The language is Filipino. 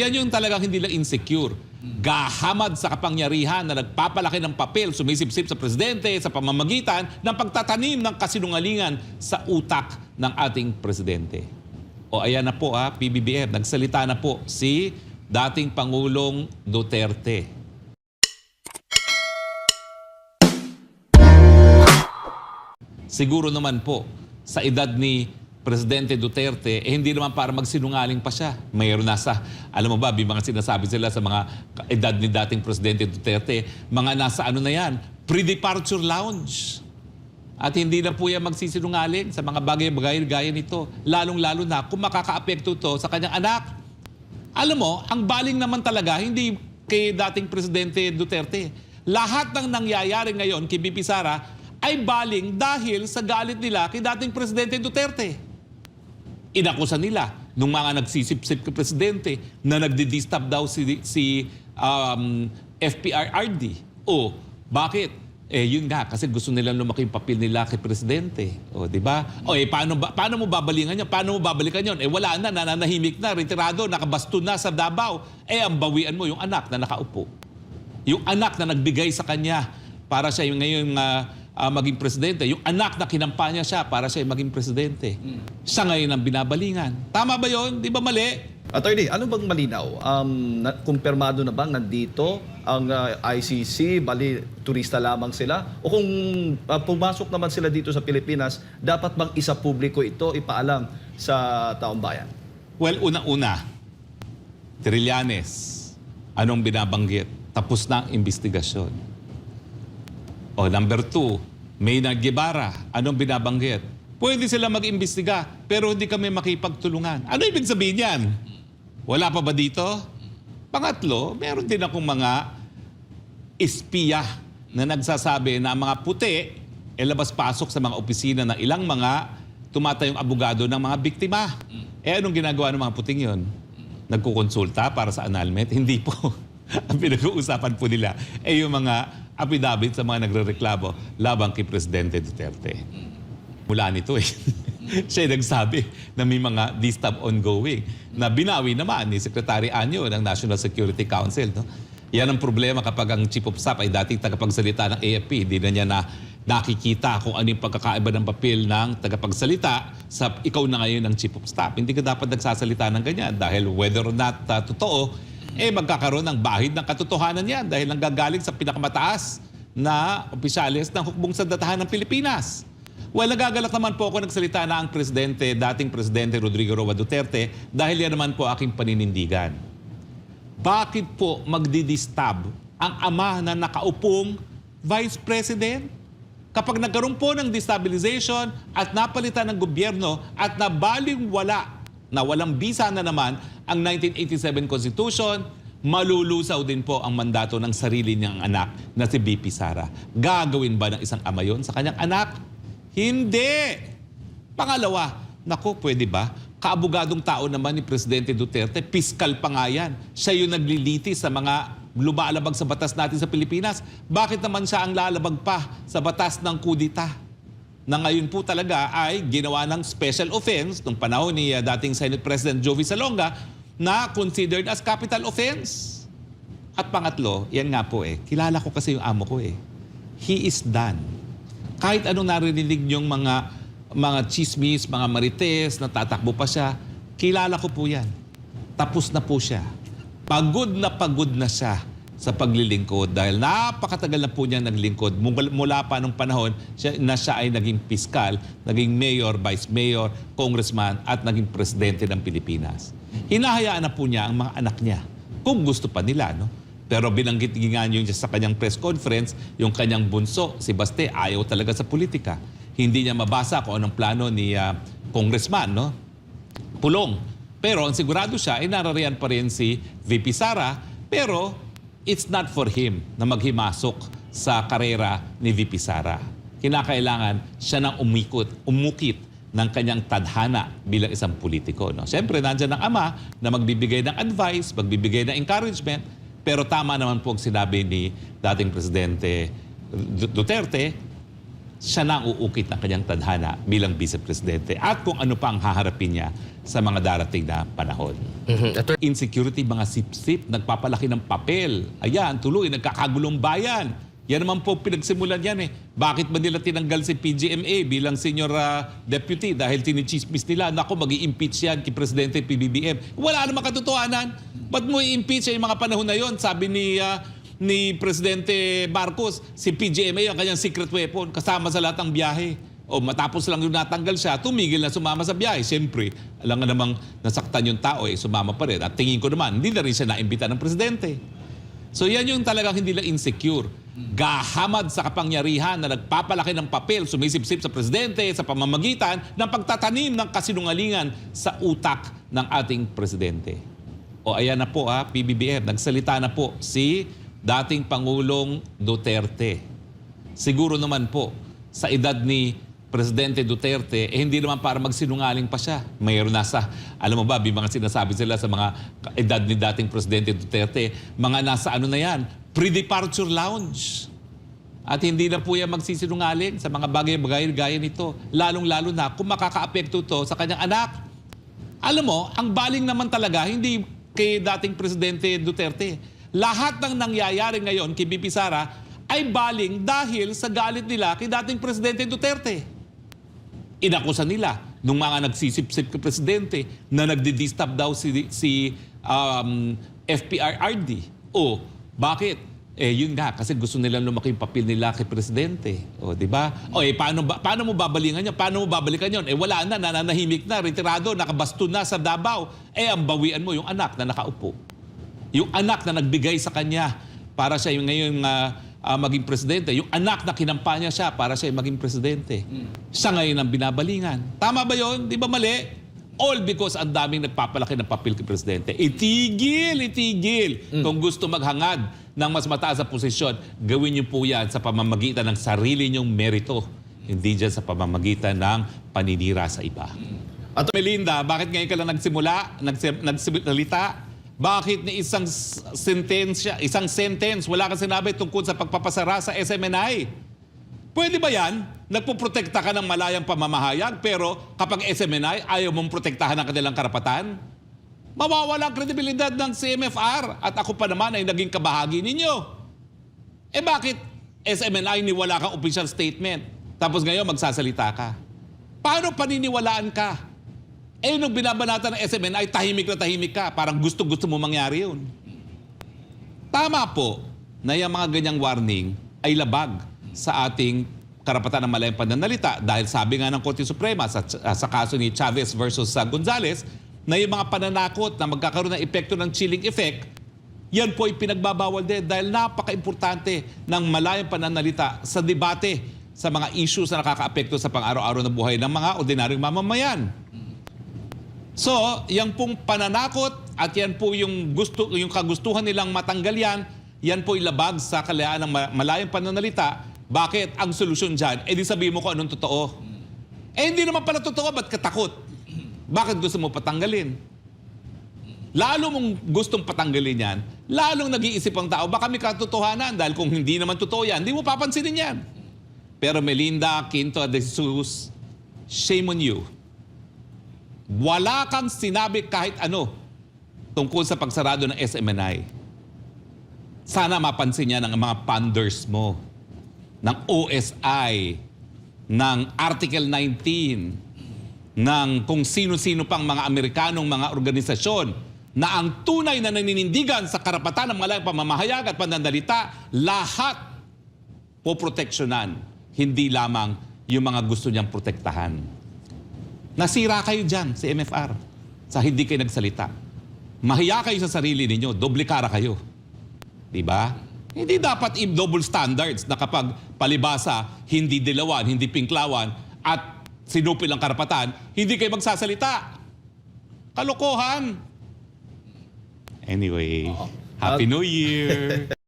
Yan yung talagang hindi lang insecure. Gahamad sa kapangyarihan na nagpapalaki ng papel, sumisipsip sa presidente sa pamamagitan ng pagtatanim ng kasinungalingan sa utak ng ating presidente. O ayan na po ha, PBBM, nagsalita na po si dating Pangulong Duterte. Siguro naman po, sa edad ni Presidente Duterte, eh, hindi naman para magsinungaling pa siya. Mayroon nasa, alam mo ba, may mga sinasabi sila sa mga edad ni dating Presidente Duterte, mga nasa ano na yan, pre-departure lounge. At hindi na po yan magsisinungaling sa mga bagay-bagay gaya nito. Lalong-lalo na kung makakaapekto to sa kanyang anak. Alam mo, ang baling naman talaga, hindi kay dating Presidente Duterte. Lahat ng nangyayari ngayon kay BP Sara ay baling dahil sa galit nila kay dating Presidente Duterte. Inakusa nila nung mga nagsisip-sip Presidente na nagdi-disturb daw si, si um, FPRRD. O, bakit? Eh, yun nga, kasi gusto nilang lumaki yung papel nila kay Presidente. O, di ba? O, eh, paano, ba, paano mo babalingan yun? Paano mo babalikan yun? Eh, wala na, nananahimik na, retirado, nakabaston na sa Davao. Eh, ang bawian mo, yung anak na nakaupo. Yung anak na nagbigay sa kanya para siya yung ngayon ah, ah, maging presidente. Yung anak na kinampanya siya para siya maging presidente. Siya ngayon ang binabalingan. Tama ba yon? Di ba mali? Attorney, ano bang malinaw? Um, na, kumpirmado na ba nandito ang uh, ICC? Bali, turista lamang sila? O kung uh, pumasok naman sila dito sa Pilipinas, dapat bang isa publiko ito ipaalam sa taong bayan? Well, una-una, Trillanes, anong binabanggit? Tapos na ang investigasyon. O number two, Maynard Guevara, anong binabanggit? Pwede sila mag-imbestiga, pero hindi kami makipagtulungan. Ano ibig sabihin yan? Wala pa ba dito? Pangatlo, meron din akong mga espiya na nagsasabi na mga puti e labas-pasok sa mga opisina ng ilang mga tumatayong abogado ng mga biktima. Eh anong ginagawa ng mga puting yon? Nagkukonsulta para sa annulment? Hindi po. ang pinag-uusapan po nila ay yung mga affidavit sa mga nagre-reklamo labang kay Presidente Duterte. Mula nito eh. Siya nagsabi na may mga distab ongoing na binawi naman ni Secretary Anyo ng National Security Council. No? Yan ang problema kapag ang Chief of Staff ay dating tagapagsalita ng AFP. Hindi na niya na nakikita kung ano yung pagkakaiba ng papel ng tagapagsalita sa ikaw na ngayon ng Chief of Staff. Hindi ka dapat nagsasalita ng ganyan dahil whether or not uh, totoo, eh magkakaroon ng bahid ng katotohanan yan dahil nanggagaling sa pinakamataas na opisyalis ng hukbong sa datahan ng Pilipinas. Well, nagagalak naman po ako nagsalita na ang presidente, dating presidente Rodrigo Roa Duterte dahil yan naman po aking paninindigan. Bakit po magdidistab ang ama na nakaupong vice president? Kapag nagkaroon po ng destabilization at napalitan ng gobyerno at nabaling wala, na walang bisa na naman ang 1987 Constitution, malulusaw din po ang mandato ng sarili niyang anak na si BP Sara. Gagawin ba ng isang ama yon sa kanyang anak? Hindi! Pangalawa, nako, pwede ba? Kaabugadong tao naman ni Presidente Duterte, piskal pa nga yan. Siya yung nagliliti sa mga lumalabag sa batas natin sa Pilipinas. Bakit naman siya ang lalabag pa sa batas ng kudita? Na ngayon po talaga ay ginawa ng special offense nung panahon ni uh, dating Senate President Jovi Salonga na considered as capital offense. At pangatlo, yan nga po eh, kilala ko kasi yung amo ko eh. He is done kahit anong narinig niyong mga mga chismis, mga marites, natatakbo pa siya, kilala ko po yan. Tapos na po siya. Pagod na pagod na siya sa paglilingkod dahil napakatagal na po niya naglingkod mula pa nung panahon siya, na siya ay naging piskal, naging mayor, vice mayor, congressman at naging presidente ng Pilipinas. Hinahayaan na po niya ang mga anak niya kung gusto pa nila, no? Pero binanggit nga niyo sa kanyang press conference, yung kanyang bunso, si Baste, ayaw talaga sa politika. Hindi niya mabasa kung anong plano ni ah, congressman, no? Pulong. Pero ang sigurado siya, ay narariyan pa rin si VP Sara, pero it's not for him na maghimasok sa karera ni VP Sara. Kinakailangan siya nang umikot, umukit ng kanyang tadhana bilang isang politiko. No? Siyempre, nandyan ang ama na magbibigay ng advice, magbibigay ng encouragement, pero tama naman po ang sinabi ni dating Presidente Du- Duterte, siya na ang uukit ng kanyang tadhana bilang vice-presidente at kung ano pa ang haharapin niya sa mga darating na panahon. Mhm. Attorney, Insecurity, mga sip-sip, nagpapalaki ng papel. Ayan, tuloy, nagkakagulong bayan. Yan naman po pinagsimulan yan eh. Bakit ba nila tinanggal si PGMA bilang senior ah, deputy dahil tinichismis nila, naku, mag impeach yan kay Presidente PBBM. Wala namang katotohanan. Ba't mo i-impeach yung mga panahon na yon? Sabi ni ah, ni Presidente Marcos, si PGMA ang kanyang secret weapon kasama sa lahat ng biyahe. O matapos lang yung natanggal siya, tumigil na sumama sa biyahe. Siyempre, alam nga namang nasaktan yung tao, eh, sumama pa rin. At tingin ko naman, hindi na rin siya naimbita ng presidente. So yan yung talagang hindi lang insecure. Gahamad sa kapangyarihan na nagpapalaki ng papel, sumisipsip sa presidente sa pamamagitan ng pagtatanim ng kasinungalingan sa utak ng ating presidente. O ayan na po ha, PBBM, nagsalita na po si dating Pangulong Duterte. Siguro naman po, sa edad ni Presidente Duterte, eh, hindi naman para magsinungaling pa siya. Mayroon nasa, alam mo ba, may mga sinasabi sila sa mga edad ni dating Presidente Duterte, mga nasa ano na yan, pre-departure lounge. At hindi na po yan magsisinungaling sa mga bagay-bagay gaya nito. Lalong-lalo na kung makakaapekto to sa kanyang anak. Alam mo, ang baling naman talaga, hindi kay dating Presidente Duterte. Lahat ng nangyayari ngayon kay BP Sara ay baling dahil sa galit nila kay dating Presidente Duterte. Inakusa nila nung mga nagsisip-sip kay Presidente na nagdi-disturb daw si, si um, FPRRD. O, bakit? Eh, yun nga, kasi gusto nilang lumaki yung papel nila kay Presidente. O, di ba? O, eh, paano, ba, paano mo babalingan yun? Paano mo babalikan yun? Eh, wala na, nananahimik na, retirado, nakabaston na sa Davao. Eh, ang bawian mo yung anak na nakaupo. Yung anak na nagbigay sa kanya para siya yung ngayon ah, ah, maging presidente. Yung anak na kinampanya siya para siya yung maging presidente. Siya ngayon ang binabalingan. Tama ba yon? Di ba mali? All because ang daming nagpapalaki ng papel kay presidente. Itigil, itigil. Kung gusto maghangad ng mas mataas na posisyon, gawin niyo po yan sa pamamagitan ng sarili niyong merito. Hindi dyan sa pamamagitan ng paninira sa iba. At Melinda, bakit ngayon ka lang nagsimula, nagsi- nagsalita? Bakit ni isang sentensya, isang sentence, wala kang sinabi tungkol sa pagpapasara sa SMNI? Pwede ba yan? Nagpuprotekta ka ng malayang pamamahayag, pero kapag SMNI, ayaw mong protektahan ang kanilang karapatan? Mawawala ang kredibilidad ng CMFR at ako pa naman ay naging kabahagi ninyo. Eh bakit SMNI ni wala kang official statement? Tapos ngayon magsasalita ka. Paano paniniwalaan ka? Eh, nung binabanatan ng SMNI, tahimik na tahimik ka. Parang gusto-gusto mo mangyari yun. Tama po na yung mga ganyang warning ay labag sa ating karapatan ng malayang pananalita dahil sabi nga ng Korte Suprema sa, sa kaso ni Chavez versus sa Gonzales na yung mga pananakot na magkakaroon ng epekto ng chilling effect, yan po ay pinagbabawal din dahil napaka-importante ng malayang pananalita sa debate sa mga issues na nakakaapekto sa pang-araw-araw na buhay ng mga ordinaryong mamamayan. So, yan pong pananakot at yan po yung gusto yung kagustuhan nilang matanggal yan, yan po ilabag sa kalayaan ng ma- malayang pananalita. Bakit? Ang solusyon dyan, eh di sabihin mo kung anong totoo. Eh hindi naman pala totoo, ba't katakot? Bakit gusto mo patanggalin? Lalo mong gustong patanggalin yan, lalong nag-iisip ang tao, baka may katotohanan dahil kung hindi naman totoo yan, hindi mo papansinin yan. Pero Melinda Quinto de Jesus, shame on you. Wala kang sinabi kahit ano tungkol sa pagsarado ng SMNI. Sana mapansin niya ng mga panders mo, ng OSI, ng Article 19, ng kung sino-sino pang mga Amerikanong mga organisasyon na ang tunay na naninindigan sa karapatan ng malayang pamamahayag at pananalita, lahat poproteksyonan, hindi lamang yung mga gusto niyang protektahan. Nasira kayo dyan sa MFR sa hindi kayo nagsalita. Mahiya kayo sa sarili ninyo, doble kara kayo. Di ba? Hindi dapat i-double standards na kapag palibasa, hindi dilawan, hindi pinklawan, at sinupil ang karapatan, hindi kayo magsasalita. Kalokohan. Anyway, Happy New Year!